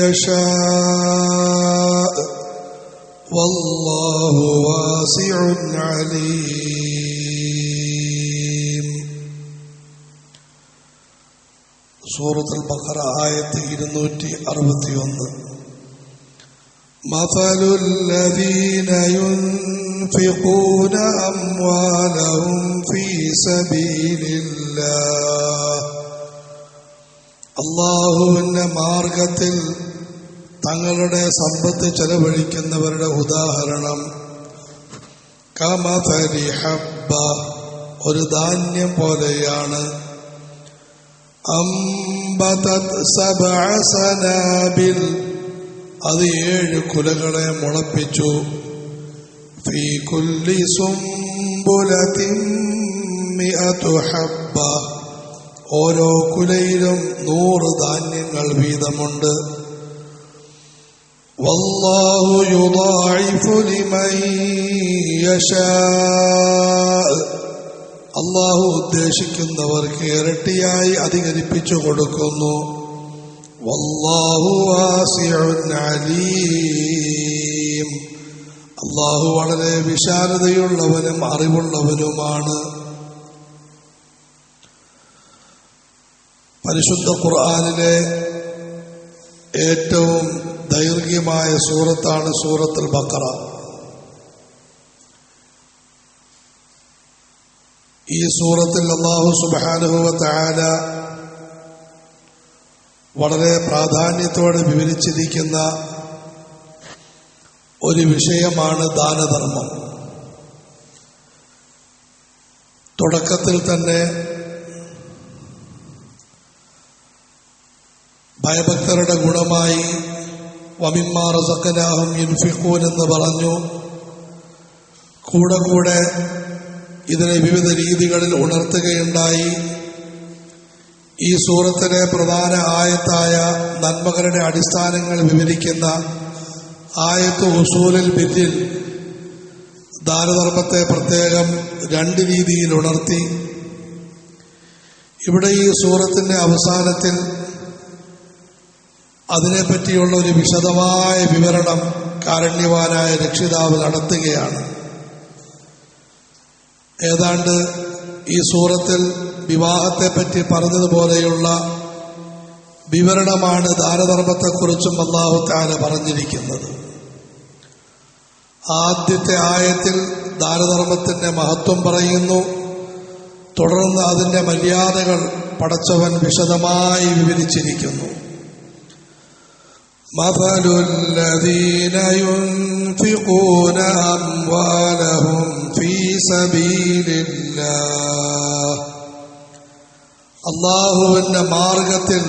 يشاء والله واسع عليم സൂറത്ത് ബക്കറ ആയത്ത് ഇരുന്നൂറ്റി അറുപത്തി ഒന്ന് مثل الذين ينفقون أموالهم في سبيل الله അള്ളാഹുവിന്റെ മാർഗത്തിൽ തങ്ങളുടെ സമ്പത്ത് ചെലവഴിക്കുന്നവരുടെ ഉദാഹരണം കമതരി ഹബ്ബ ഒരു ധാന്യം പോലെയാണ്. സനാബിൽ അത് ഏഴ് കുലകളെ മുളപ്പിച്ചു. ഫീ കുല്ലി ഹബ്ബ ഓരോ കുലയിലും നൂറ് ധാന്യങ്ങൾ വീതമുണ്ട്. വല്ലാഹു യുദാഇഫു ലിമൻ يشاء. അള്ളാഹു ഉദ്ദേശിക്കുന്നവർക്ക് ഇരട്ടിയായി അധികരിപ്പിച്ചു കൊടുക്കുന്നു. വല്ലാഹു അലീം. അള്ളാഹു വളരെ വിശാലതയുള്ളവനും അറിവുള്ളവനുമാണ്. പരിശുദ്ധ ഖുർആാനിലെ ഏറ്റവും ദൈർഘ്യമായ സൂറത്താണ് സൂറത്തുൽ ബക്കറ. ഈ സൂറത്തിൽ അള്ളാഹു സുബാനുഭവത്തായ വളരെ പ്രാധാന്യത്തോടെ വിവരിച്ചിരിക്കുന്ന ഒരു വിഷയമാണ് ദാനധർമ്മം. തുടക്കത്തിൽ തന്നെ ഭയഭക്തരുടെ ഗുണമായി വമിമാർ സക്കനാഹും യുൻഫിഖൂൻ എന്ന് പറഞ്ഞു. കൂടെ കൂടെ ഇതിനെ വിവിധ രീതികളിൽ ഉണർത്തുകയുണ്ടായി. ഈ സൂറത്തിലെ പ്രധാന ആയത്തായ നന്മകളുടെ അടിസ്ഥാനങ്ങൾ വിവരിക്കുന്ന ആയത്ത് ഉസൂലിൽ ബില്ലിൽ ദാനധർമ്മത്തെ പ്രത്യേകം രണ്ട് രീതിയിൽ ഉണർത്തി. ഇവിടെ ഈ സൂറത്തിന്റെ അവസാനത്തിൽ അതിനെപ്പറ്റിയുള്ള ഒരു വിശദമായ വിവരണം കാരണ്യവാനായ രക്ഷിതാവ് നടത്തുകയാണ്. ഏതാണ്ട് ഈ സൂറത്തിൽ വിവാഹത്തെപ്പറ്റി പറഞ്ഞതുപോലെയുള്ള വിവരണമാണ് ദാനധർമ്മത്തെക്കുറിച്ചും അള്ളാഹു താല പറഞ്ഞിരിക്കുന്നത്. ആദ്യത്തെ ആയത്തിൽ ദാനധർമ്മത്തിന്റെ മഹത്വം പറയുന്നു. തുടർന്ന് അതിന്റെ മര്യാദകൾ പടച്ചവൻ വിശദമായി വിവരിച്ചിരിക്കുന്നു. مثل الذين ينفقون أموالهم في سبيل الله അള്ളാഹുവിന്റെ മാർഗത്തിൽ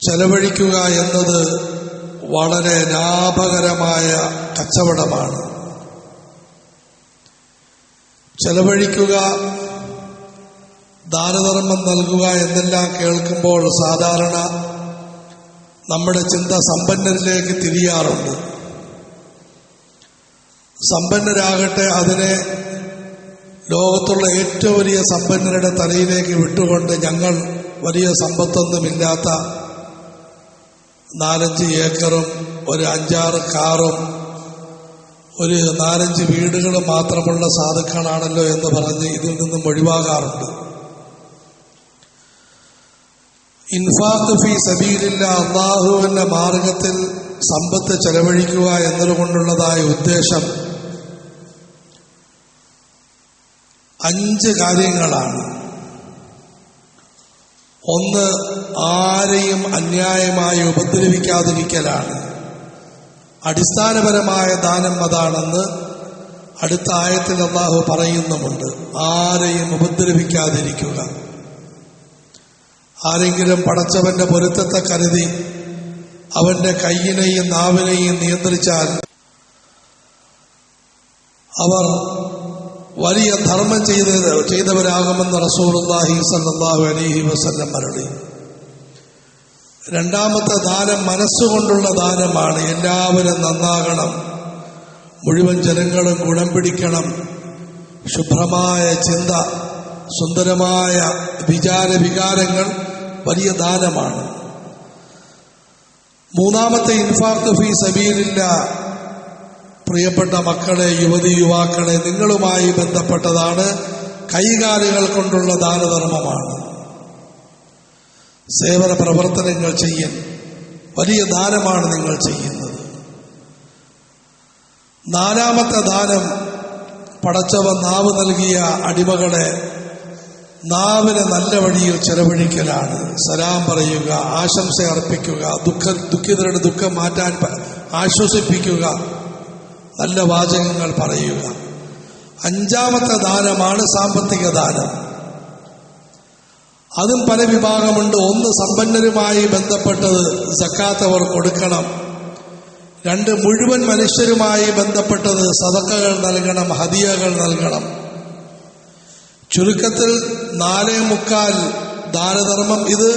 ചെലവഴിക്കുക എന്നത് വളരെ ലാഭകരമായ കച്ചവടമാണ് ചെലവഴിക്കുക ദാനധർമ്മം നൽകുക എന്നെല്ലാം കേൾക്കുമ്പോൾ സാധാരണ നമ്മുടെ ചിന്ത സമ്പന്നരിലേക്ക് തിരിയാറുണ്ട്. സമ്പന്നരാകട്ടെ അതിനെ ലോകത്തുള്ള ഏറ്റവും വലിയ സമ്പന്നരുടെ തലയിലേക്ക് വിട്ടുകൊണ്ട് ഞങ്ങൾ വലിയ സമ്പത്തൊന്നുമില്ലാത്ത നാലഞ്ച് ഏക്കറും ഒരു അഞ്ചാറ് കാറും ഒരു നാലഞ്ച് വീടുകൾ മാത്രമുള്ള സാധുക്കളാണല്ലോ എന്ന് പറഞ്ഞ് ഇതിൽ നിന്നും ഒഴിവാകാറുണ്ട്. ഇൻഫാഖ് ഫി സബീലില്ല അള്ളാഹുവിന്റെ മാർഗത്തിൽ സമ്പത്ത് ചെലവഴിക്കുക എന്നതുകൊണ്ടുള്ളതായ ഉദ്ദേശം അഞ്ച് കാര്യങ്ങളാണ്. ഒന്ന് ആരെയും അന്യായമായി ഉപദ്രവിക്കാതിരിക്കലാണ്. അടിസ്ഥാനപരമായ ദാനം അതാണെന്ന് അടുത്ത ആയത്തിൽ അള്ളാഹു പറയുന്നുമുണ്ട്. ആരെയും ഉപദ്രവിക്കാതിരിക്കുക. ആരെങ്കിലും പടച്ചവന്റെ പൊരുത്തത്തെ കരുതി അവന്റെ കൈയിനെയും നാവിനെയും നിയന്ത്രിച്ചാൽ അവർ വലിയ ധർമ്മം ചെയ്ത ചെയ്തവരാകുമെന്ന് റസൂലുള്ളാഹി സല്ലാഹു അലഹി വസ്ല്ലം മരളി. രണ്ടാമത്തെ ദാനം മനസ്സുകൊണ്ടുള്ള ദാനമാണ് എല്ലാവരും നന്നാകണം മുഴുവൻ ജനങ്ങളും ഗുണം പിടിക്കണം. ശുഭ്രമായ ചിന്ത സുന്ദരമായ വിചാര വികാരങ്ങൾ വലിയ ദാനമാണ്. മൂന്നാമത്തെ ഇൻഫാഖ് ഫീ സബീലില്ല. പ്രിയപ്പെട്ട മക്കളെ യുവതി യുവാക്കളെ നിങ്ങളുമായി ബന്ധപ്പെട്ടതാണ് കൈകാലുകൾ കൊണ്ടുള്ള ദാനധർമ്മമാണ്. സേവന പ്രവർത്തനങ്ങൾ ചെയ്യൻ വലിയ ദാനമാണ് നിങ്ങൾ ചെയ്യുന്നത്. നാലാമത്തെ ദാനം പടച്ചവ നാവ് നൽകിയ അടിമകളെ നാവിനെ നല്ല വഴിയിൽ ചെലവഴിക്കലാണ്. സലാം പറയുക ആശംസ അർപ്പിക്കുക ദുഃഖ ദുഃഖിതരുടെ ദുഃഖം മാറ്റാൻ ആശ്വസിപ്പിക്കുക. നല്ല വാചകങ്ങൾ പറയുക. അഞ്ചാമത്തെ ദാനമാണ് സാമ്പത്തിക ദാനം. അതും പല വിഭാഗമുണ്ട്. ഒന്ന് സമ്പന്നരുമായി ബന്ധപ്പെട്ടത് സക്കാത്ത് കൊടുക്കണം. രണ്ട് മുഴുവൻ മനുഷ്യരുമായി ബന്ധപ്പെട്ടത് സതക്കകൾ നൽകണം ഹദിയകൾ നൽകണം. ചുരുക്കത്തിൽ നാലേ മുക്കാൽ ദാനധർമ്മം ഇത്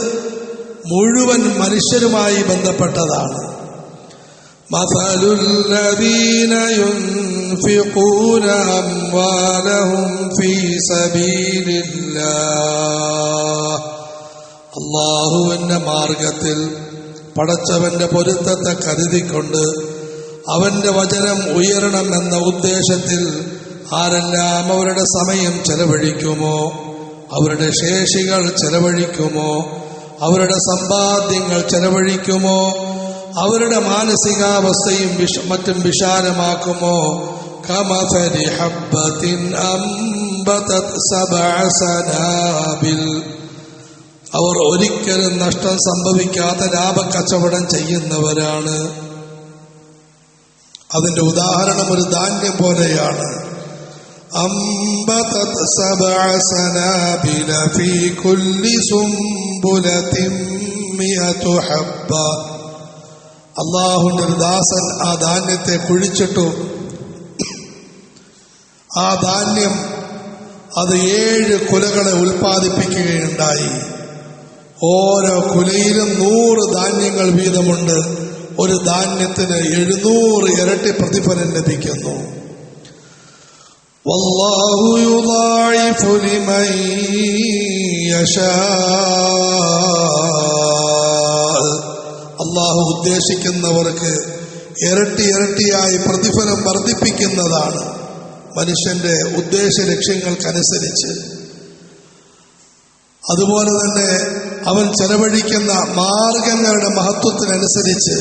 മുഴുവൻ മനുഷ്യരുമായി ബന്ധപ്പെട്ടതാണ് مثل الذين ينفقون أموالهم في سبيل الله അള്ളാഹുവിന്റെ മാർഗത്തിൽ പടച്ചവന്റെ പൊരുത്തത്തെ കരുതിക്കൊണ്ട് അവന്റെ വചനം ഉയരണമെന്ന ഉദ്ദേശത്തിൽ ആരെല്ലാം അവരുടെ സമയം ചെലവഴിക്കുമോ അവരുടെ ശേഷികൾ ചെലവഴിക്കുമോ അവരുടെ സമ്പാദ്യങ്ങൾ ചെലവഴിക്കുമോ അവരുടെ മാനസികാവസ്ഥയും മറ്റും വിശാലമാക്കുമോ? അവർ ഒരിക്കലും നഷ്ടം സംഭവിക്കാത്ത ലാഭക്കച്ചവടം ചെയ്യുന്നവരാണ്. അതിന്റെ ഉദാഹരണം ഒരു ധാന്യം പോലെയാണ്. أنبتت سبع سنابل في كل سنبلة مئة حبة അള്ളാഹുന്റെ ഒരു ദാസൻ ആ ധാന്യത്തെ കുഴിച്ചിട്ടു ആ ധാന്യം അത് ഏഴ് കുലകളെ ഉൽപ്പാദിപ്പിക്കുകയുണ്ടായി ഓരോ കുലയിലും നൂറ് ധാന്യങ്ങൾ വീതമുണ്ട് ഒരു ധാന്യത്തിന് എഴുന്നൂറ് ഇരട്ടി പ്രതിഫലം ലഭിക്കുന്നു والله يضاعف لمن يشاء അള്ളാഹു ഉദ്ദേശിക്കുന്നവർക്ക് ഇരട്ടി ഇരട്ടിയായി പ്രതിഫലം വർദ്ധിപ്പിക്കുന്നതാണ് മനുഷ്യന്റെ ഉദ്ദേശ ലക്ഷ്യങ്ങൾക്കനുസരിച്ച് അതുപോലെ തന്നെ അവൻ ചെലവഴിക്കുന്ന മാർഗങ്ങളുടെ മഹത്വത്തിനനുസരിച്ച്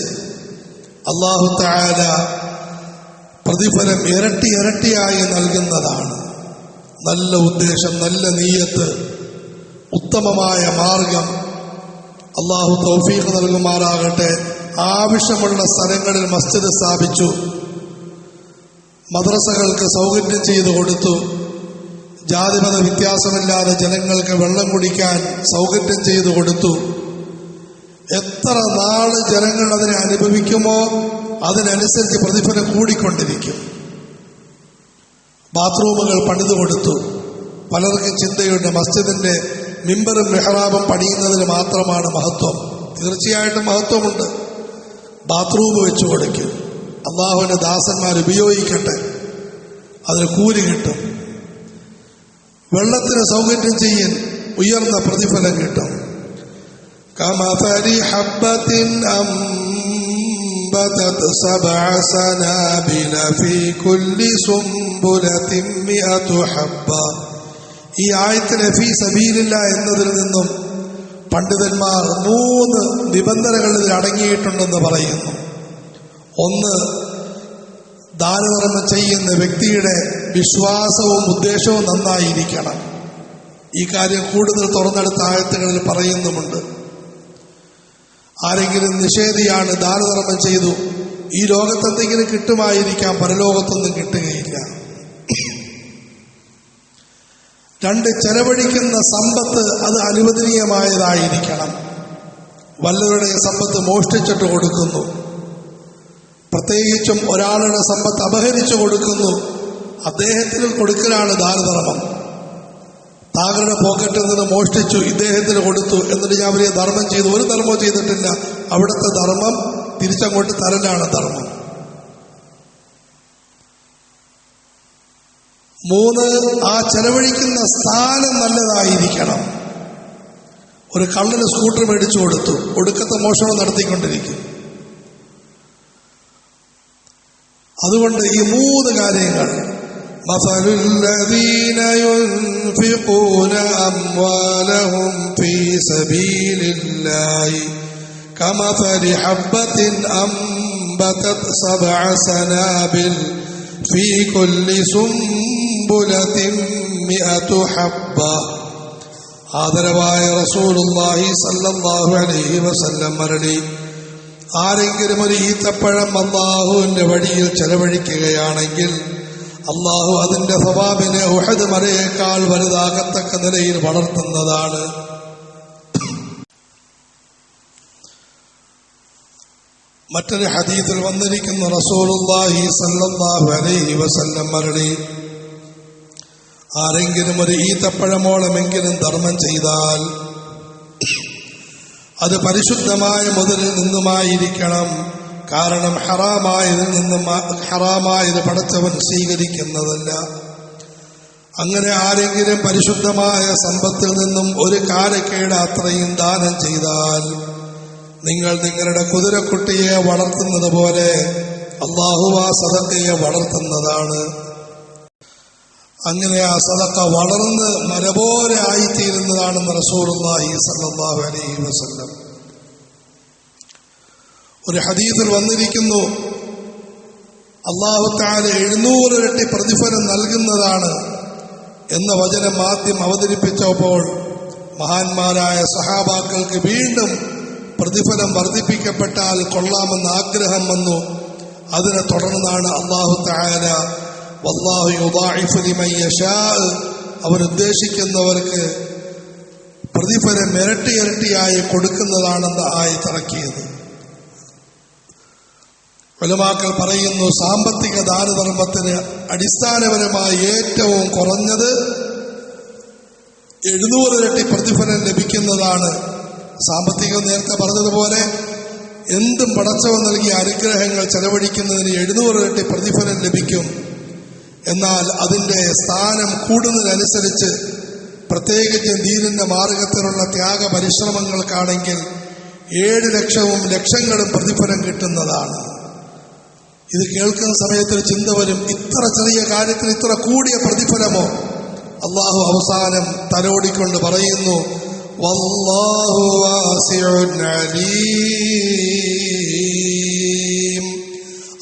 അള്ളാഹു താല പ്രതിഫലം ഇരട്ടി ഇരട്ടിയായി നൽകുന്നതാണ്. നല്ല ഉദ്ദേശം നല്ല നീയത്ത് ഉത്തമമായ മാർഗം. അള്ളാഹു തൗഫീഖ് നൽകുമാറാകട്ടെ. ആവശ്യമുള്ള സ്ഥലങ്ങളിൽ മസ്ജിദ് സ്ഥാപിച്ചു. മദ്രസകൾക്ക് സൗകര്യം ചെയ്തു കൊടുത്തു. ജാതിമത വ്യത്യാസമില്ലാതെ ജനങ്ങൾക്ക് വെള്ളം കുടിക്കാൻ സൗകര്യം ചെയ്തു കൊടുത്തു. എത്ര നാൾ ജനങ്ങൾ അതിനെ അനുഭവിക്കുമോ? അതിനനുസരിച്ച് പ്രതിഫലം കൂടിക്കൊണ്ടിരിക്കും. ബാത്റൂമുകൾ പണിതു കൊടുത്തു. പലർക്കും ചിന്തയുണ്ട് മസ്ജിദിന്റെ മിമ്പറും മെഹറാബും പണിയുന്നതിന് മാത്രമാണ് മഹത്വം. തീർച്ചയായിട്ടും മഹത്വമുണ്ട്. ബാത്റൂം വെച്ചു കൊടുക്കും. അള്ളാഹുവിന്റെ ദാസന്മാർ ഉപയോഗിക്കട്ടെ. അതിന് കൂലി കിട്ടും. വെള്ളത്തിന് സൗകര്യം ചെയ്യാൻ ഉയർന്ന പ്രതിഫലം കിട്ടും. കമതരി അം أنبتت سبع سنابل في كل سنبلة مئة حبة ഈ ആയത്തിന് ഫീ സബീലില്ല എന്നതിൽ നിന്നും പണ്ഡിതന്മാർ മൂന്ന് നിബന്ധനകൾ ഇതിൽ അടങ്ങിയിട്ടുണ്ടെന്ന് പറയുന്നു ഒന്ന് ദാനധർമ്മം ചെയ്യുന്ന വ്യക്തിയുടെ വിശ്വാസവും ഉദ്ദേശവും നന്നായിരിക്കണം ഈ കാര്യം കൂടുതൽ തുറന്നെടുത്ത ആയത്തുകളിൽ പറയുന്നുമുണ്ട് ആരെങ്കിലും നിഷേധിയാണ് ദാനധർമ്മം ചെയ്തു ഈ ലോകത്തെന്തെങ്കിലും കിട്ടുമായിരിക്കാം പരലോകത്തൊന്നും കിട്ടുകയില്ല. രണ്ട് ചെലവഴിക്കുന്ന സമ്പത്ത് അത് അനുവദനീയമായതായിരിക്കണം. വല്ലവരുടെ സമ്പത്ത് മോഷ്ടിച്ചിട്ട് കൊടുക്കുന്നു. പ്രത്യേകിച്ചും ഒരാളുടെ സമ്പത്ത് അപഹരിച്ചു കൊടുക്കുന്നു. അദ്ദേഹത്തിന് കൊടുക്കലാണ് ദാനധർമ്മം. താങ്കളുടെ പോക്കറ്റിൽ നിന്ന് മോഷ്ടിച്ചു ഇദ്ദേഹത്തിന് കൊടുത്തു എന്നിട്ട് ഞാൻ വലിയ ധർമ്മം ചെയ്തു. ഒരു ധർമ്മവും ചെയ്തിട്ടില്ല. അവിടുത്തെ ധർമ്മം തിരിച്ചങ്ങോട്ട് തരലാണ് ധർമ്മം. മൂന്ന് ആ ചെലവഴിക്കുന്ന സ്ഥാനം നല്ലതായിരിക്കണം. ഒരു കള്ളന് സ്കൂട്ടർ മേടിച്ചു കൊടുത്തു. ഒടുക്കത്തെ മോഷണം നടത്തിക്കൊണ്ടിരിക്കും. അതുകൊണ്ട് ഈ മൂന്ന് കാര്യങ്ങൾ مثل الذين ينفقون أموالهم في سبيل الله كمثل حبة أنبتت سبع سنابل في كل سنبلة مئة حبة ആദരവായ റസൂലുള്ളാഹി സല്ലല്ലാഹു അലൈഹി വസല്ലം മരളി ആരെങ്കിലും ഒരു ഈത്തപ്പഴം അള്ളാഹുവിന്റെ വഴിയിൽ ചെലവഴിക്കുകയാണെങ്കിൽ അള്ളാഹു അതിന്റെ സ്വഭാവിനെ ഉഹദ് മലയേക്കാൾ വലുതാകത്തക്ക നിലയിൽ വളർത്തുന്നതാണ്. മറ്റൊരു ഹദീസിൽ വന്നിരിക്കുന്ന റസൂലുല്ലാഹി സല്ലല്ലാഹു അലൈഹി വസല്ലം മരളി ആരെങ്കിലും ഒരു ഈത്തപ്പഴമോളമെങ്കിലും ധർമ്മം ചെയ്താൽ അത് പരിശുദ്ധമായ മുതലിൽ നിന്നുമായിരിക്കണം. കാരണം ഹറാമായതിൽ നിന്നും ഹറാമായത് പടച്ചവൻ സ്വീകരിക്കുന്നതല്ല. അങ്ങനെ ആരെങ്കിലും പരിശുദ്ധമായ സമ്പത്തിൽ നിന്നും ഒരു കാലക്കേട് അത്രയും ദാനം ചെയ്താൽ നിങ്ങൾ നിങ്ങളുടെ കുതിരക്കുട്ടിയെ വളർത്തുന്നത് പോലെ അള്ളാഹു ആ സദക്കയെ വളർത്തുന്നതാണ്. അങ്ങനെ ആ സദക്ക വളർന്ന് മരപോലെ ആയിത്തീരുന്നതാണെന്ന് റസൂലുള്ളാഹി സല്ലല്ലാഹു അലൈഹി വസല്ലം. ഒരു ഹദീസിൽ വന്നിരിക്കുന്നു. അള്ളാഹു താൽ എഴുന്നൂറ് ഇരട്ടി പ്രതിഫലം നൽകുന്നതാണ് എന്ന വചനം ആദ്യം അവതരിപ്പിച്ചപ്പോൾ മഹാന്മാരായ സഹാബാക്കൾക്ക് വീണ്ടും പ്രതിഫലം വർദ്ധിപ്പിക്കപ്പെട്ടാൽ കൊള്ളാമെന്ന ആഗ്രഹം വന്നു. അതിനെ തുടർന്നാണ് അള്ളാഹു യശാ അവരുദ്ദേശിക്കുന്നവർക്ക് പ്രതിഫലം ഇരട്ടി ഇരട്ടിയായി കൊടുക്കുന്നതാണെന്ന് ആയത്തിറക്കിയത് വലുമാക്കൾ പറയുന്നു സാമ്പത്തിക ദാനധർമ്മത്തിന് അടിസ്ഥാനപരമായി ഏറ്റവും കുറഞ്ഞത് എഴുന്നൂറ് ഇരട്ടി പ്രതിഫലം ലഭിക്കുന്നതാണ്. സാമ്പത്തികം നേരത്തെ പറഞ്ഞതുപോലെ എന്തും പടച്ചവ നൽകിയ അനുഗ്രഹങ്ങൾ ചെലവഴിക്കുന്നതിന് എഴുന്നൂറ് ഇരട്ടി പ്രതിഫലം ലഭിക്കും. എന്നാൽ അതിന്റെ സ്ഥാനം കൂടുന്നതിനനുസരിച്ച് പ്രത്യേകിച്ച് ദീനിന്റെ മാർഗത്തിലുള്ള ത്യാഗ പരിശ്രമങ്ങൾക്കാണെങ്കിൽ ഏഴ് ലക്ഷവും ലക്ഷങ്ങളും പ്രതിഫലം കിട്ടുന്നതാണ്. ഇത് കേൾക്കുന്ന സമയത്ത് ഒരു ചിന്ത വരും ഇത്ര ചെറിയ കാര്യത്തിന് ഇത്ര കൂടിയ പ്രതിഫലമോ? അള്ളാഹു അവസാനം തലോടിക്കൊണ്ട് പറയുന്നു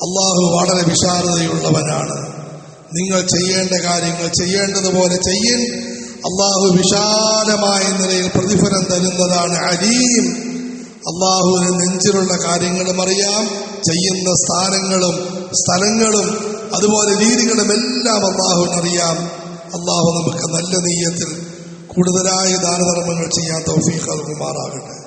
അള്ളാഹു വളരെ വിശാലതയുള്ളവനാണ്. നിങ്ങൾ ചെയ്യേണ്ട കാര്യങ്ങൾ ചെയ്യേണ്ടതുപോലെ ചെയ്യൻ അള്ളാഹു വിശാലമായ നിലയിൽ പ്രതിഫലം തരുന്നതാണ് അലീം. അള്ളാഹുവിന് നെഞ്ചിലുള്ള കാര്യങ്ങളും അറിയാം. ചെയ്യുന്ന സ്ഥാനങ്ങളും സ്ഥലങ്ങളും അതുപോലെ രീതികളും എല്ലാം അള്ളാഹുവിന് അറിയാം. അള്ളാഹു നമുക്ക് നല്ല നെയ്യത്തിൽ കൂടുതലായ ദാനധർമ്മങ്ങൾ ചെയ്യാൻ തൗഫീഖ് നൽകുമാറാകട്ടെ.